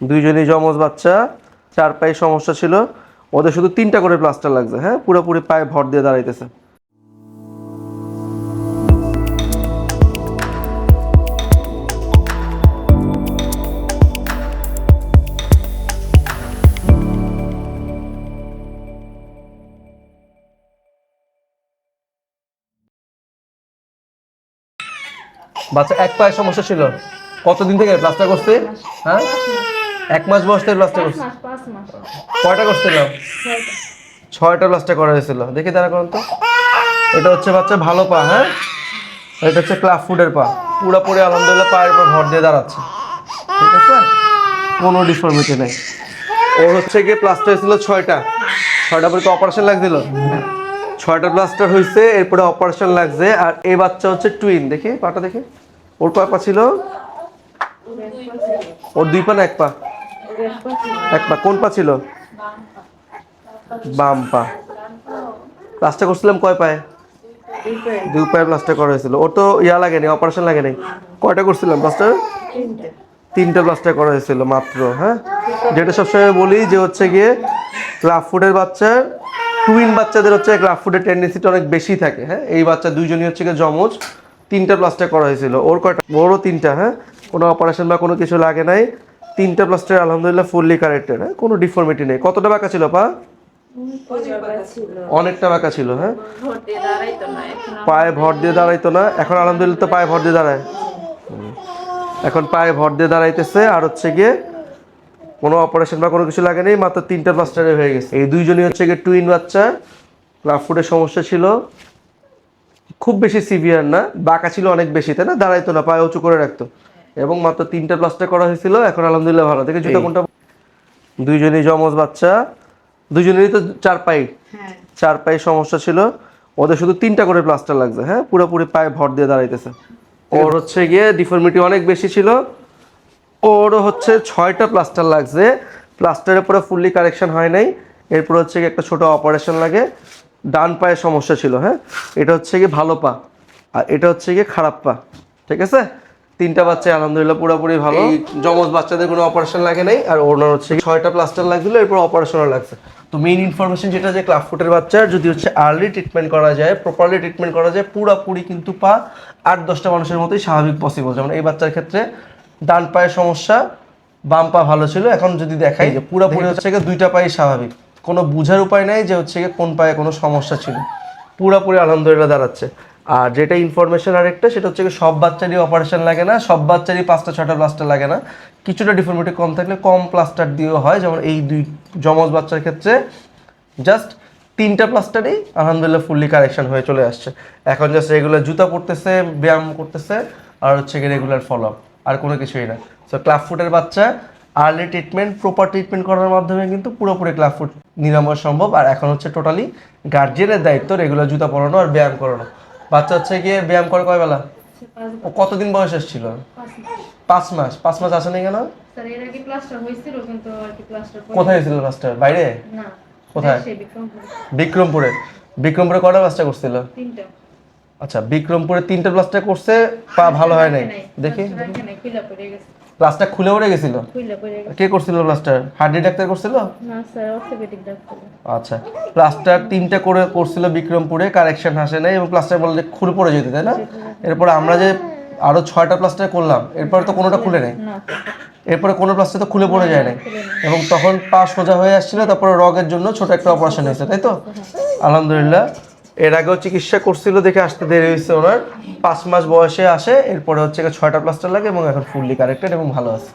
দুইজনই জমজ বাচ্চা, চার পায়ে সমস্যা ছিল। ওদের শুধু তিনটা করে প্লাস্টার লাগছে হ্যাঁ? পুরোপুরি পায়ে ভর দিয়ে দাঁড়াইতেছে। বাচ্চা এক পায়ে সমস্যা ছিল। কতদিন থেকে প্লাস্টার করছে? হ্যাঁ? এক মাস বয়স থেকে প্লাস্টার করছে। কয়টা করছিল ছয়টা। প্লাস্টার করা হয়েছিল। দেখি তারা করুন তো। এটা হচ্ছে বাচ্চা ভালো পা হ্যাঁ? এটা হচ্ছে ক্লাব ফুডের পা। পুরোপুরি আলহামদুলিল্লাহ পায়ের উপর ভর দিয়ে দাঁড়াচ্ছে। ঠিক আছে? কোনো ডিফর্মিটি নেই। ওর হচ্ছে গিয়ে প্লাস্টার ছিল ছয়টা। ছয়টা পরে তো অপারেশন লাগছিল? ছয়টা প্লাস্টার হয়েছে এরপরে অপারেশন লাগছে আর এই বাচ্চা হচ্ছে টুইন দেখি পাটা দেখি। ওর কয় পা ছিল? ওর দুই পা না এক পা? এক পা, কোন পা ছিল? বাম পা। প্লাস্টার করছিলাম কয় পায়ে? দুই পায়ে প্লাস্টার করা হয়েছিল। ওর তো ইয়া লাগেনি অপারেশন লাগেনি। কয়টা করছিলাম প্লাস্টার তিনটা প্লাস্টার করা হয়েছিল মাত্র হ্যাঁ? যেটা সবসময় বলি যে হচ্ছে গিয়ে ক্লাব ফুডের বাচ্চার টুইন বাচ্চাদের হচ্ছে ক্লাব ফুডের টেন্ডেন্সিটা অনেক বেশি থাকে হ্যাঁ? এই বাচ্চা দুইজনই হচ্ছে গিয়ে জমজ তিনটা প্লাস্টার করা হয়েছিল। ওর কয়টা? ওরও তিনটা হ্যাঁ? কোনো অপারেশন বা কোনো কিছু লাগে নাই। তিনটা প্লাস্টার আলহামদুলিল্লাহ ফুললি কারেক্টেড হ্যাঁ? কোনো ডিফর্মিটি নেই। কতটা বাঁকা ছিল, পা? অনেকটা বাঁকা ছিল হ্যাঁ? পায়ে ভর দিয়ে দাঁড়াইতো না। এখন আলহামদুলিল্লাহ তো পায়ে ভর দিয়ে দাঁড়ায়। এখন পায়ে ভর দিয়ে দাঁড়াইতেছে, আর হচ্ছে গিয়ে কোনো অপারেশন বা কোনো কিছু লাগেনি মাত্র তিনটা প্লাস্টারে হয়ে গেছে। এই দুইজনই হচ্ছে গিয়ে টুইন বাচ্চা। ক্লাব ফুডের সমস্যা ছিল। খুব বেশি সিভিয়ার না, বাঁকা ছিল অনেক বেশি, তাই না? দাঁড়াইতো না, পায়ে উঁচু করে রাখতো। এবং মাত্র তিনটা প্লাস্টার করা হয়েছিল। এখন আলহামদুলিল্লাহ ভালো। দেখে জুতা কোনটা দুইজনই জমজ বাচ্চা। দুইজনেরই তো চার পাই হ্যাঁ। চার পায়ে সমস্যা ছিল। ওদের শুধু তিনটা করে প্লাস্টার লাগছে হ্যাঁ? পুরোপুরি পায়ে ভর দিয়ে দাঁড়াইতেছে। ওর হচ্ছে গিয়ে ডিফর্মিটি অনেক বেশি ছিল। ওর হচ্ছে ছয়টা প্লাস্টার লাগছে। প্লাস্টারের পরে ফুললি কারেকশন হয় নাই। এরপর হচ্ছে গিয়ে একটা ছোট অপারেশন লাগে। ডান পায়ে সমস্যা ছিল হ্যাঁ? এটা হচ্ছে গিয়ে ভালো পা। আর এটা হচ্ছে গিয়ে খারাপ পা। ঠিক আছে? তিনটা বাচ্চা আলহামদুলিল্লাহ পুরোপুরি ভালো। এই জমজ বাচ্চাদের কোনো অপারেশন লাগে নাই আর ওনার হচ্ছে ছয়টা প্লাস্টার লাগছিল এরপর অপারেশনও লাগছে। তো মেইন ইনফরমেশন যেটা যে ক্লাব ফুটের বাচ্চার যদি হচ্ছে আর্লি ট্রিটমেন্ট করা যায় প্রপারলি ট্রিটমেন্ট করা যায় পুরোপুরি কিন্তু পা আট দশটা মানুষের মতোই স্বাভাবিক পসিবল যেমন এই বাচ্চার ক্ষেত্রে ডান পায়ের সমস্যা বাম পা ভালো ছিল এখন যদি দেখাই যে পুরোপুরি হচ্ছে গিয়ে দুইটা পায়ে স্বাভাবিক। কোনো বুঝার উপায় নাই যে হচ্ছে গিয়ে কোন পায়ে কোনো সমস্যা ছিল। পুরোপুরি আলহামদুলিল্লাহ দাঁড়াচ্ছে। আর যেটা ইনফরমেশন আরেকটা, সেটা হচ্ছে সব বাচ্চারই অপারেশন লাগে না, সব বাচ্চারই পাঁচটা ছটা প্লাস্টার লাগে না। কিছুটা ডিফর্মিটি কম থাকলে কম প্লাস্টার দিয়েও হয়, যেমন এই দুই জমজ বাচ্চার ক্ষেত্রে। জাস্ট তিনটা প্লাস্টারই আলহামদুলিল্লাহ ফুললি কারেকশন হয়ে চলে আসছে। এখন জাস্ট রেগুলার জুতা পরতেছে, ব্যায়াম করতেছে, আর হচ্ছে গিয়ে রেগুলার ফলো আর কোনো কিছুই না। সো ক্লাব ফুটের বাচ্চা আর্লি ট্রিটমেন্ট প্রপার ট্রিটমেন্ট করার মাধ্যমে কিন্তু পুরোপুরি ক্লাব ফুট নিরাময় সম্ভব। আর এখন হচ্ছে টোটালি গার্জিয়ানের দায়িত্ব রেগুলার জুতা পরানো আর ব্যায়াম করানো। বাচ্চা হচ্ছে গিয়ে ব্যায়াম করে কয় বেলা? ও কতদিন বয়স এসেছিল? পাঁচ মাস। পাঁচ মাস। মাস আসেনি কেন? হয়েছিল কোথায় ছিল মাস্টার বাইরে? কোথায়? বিক্রমপুরে। বিক্রমপুরে। কটা প্লাস্টার করছিল? আচ্ছা বিক্রমপুরে তিনটা প্লাস্টার করছে পা ভালো হয় নাই? দেখি। প্লাস্টার খুলে পড়ে গেছিল? কে করছিল প্লাস্টার হার্ডি ডাক্তার করছিল? না স্যার অর্থোপেডিক ডাক্তার আচ্ছা। প্লাস্টার তিনটা করে করছিল বিক্রমপুরে কারেকশন আসে নাই এবং প্লাস্টার বললে খুলে পড়ে যেত তাই না? এরপর আমরা যে আরও ছয়টা প্লাস্টার করলাম এরপর তো কোনোটা খুলে নেই? এরপরে কোনো প্লাস্টার তো খুলে পড়ে যায় নাই। এবং তখন পা সোজা হয়ে আসছিল তারপরে রগের জন্য ছোট একটা অপারেশন হয়েছে তাই তো? আলহামদুলিল্লাহ। এর আগেও চিকিৎসা করছিল দেখে আসতে দেরি হয়েছে ওনার। পাঁচ মাস বয়সে আসে, এরপরে হচ্ছে ছয়টা প্লাস্টার লাগে এবং এখন ফুললি কারেক্টেড এবং ভালো আছে।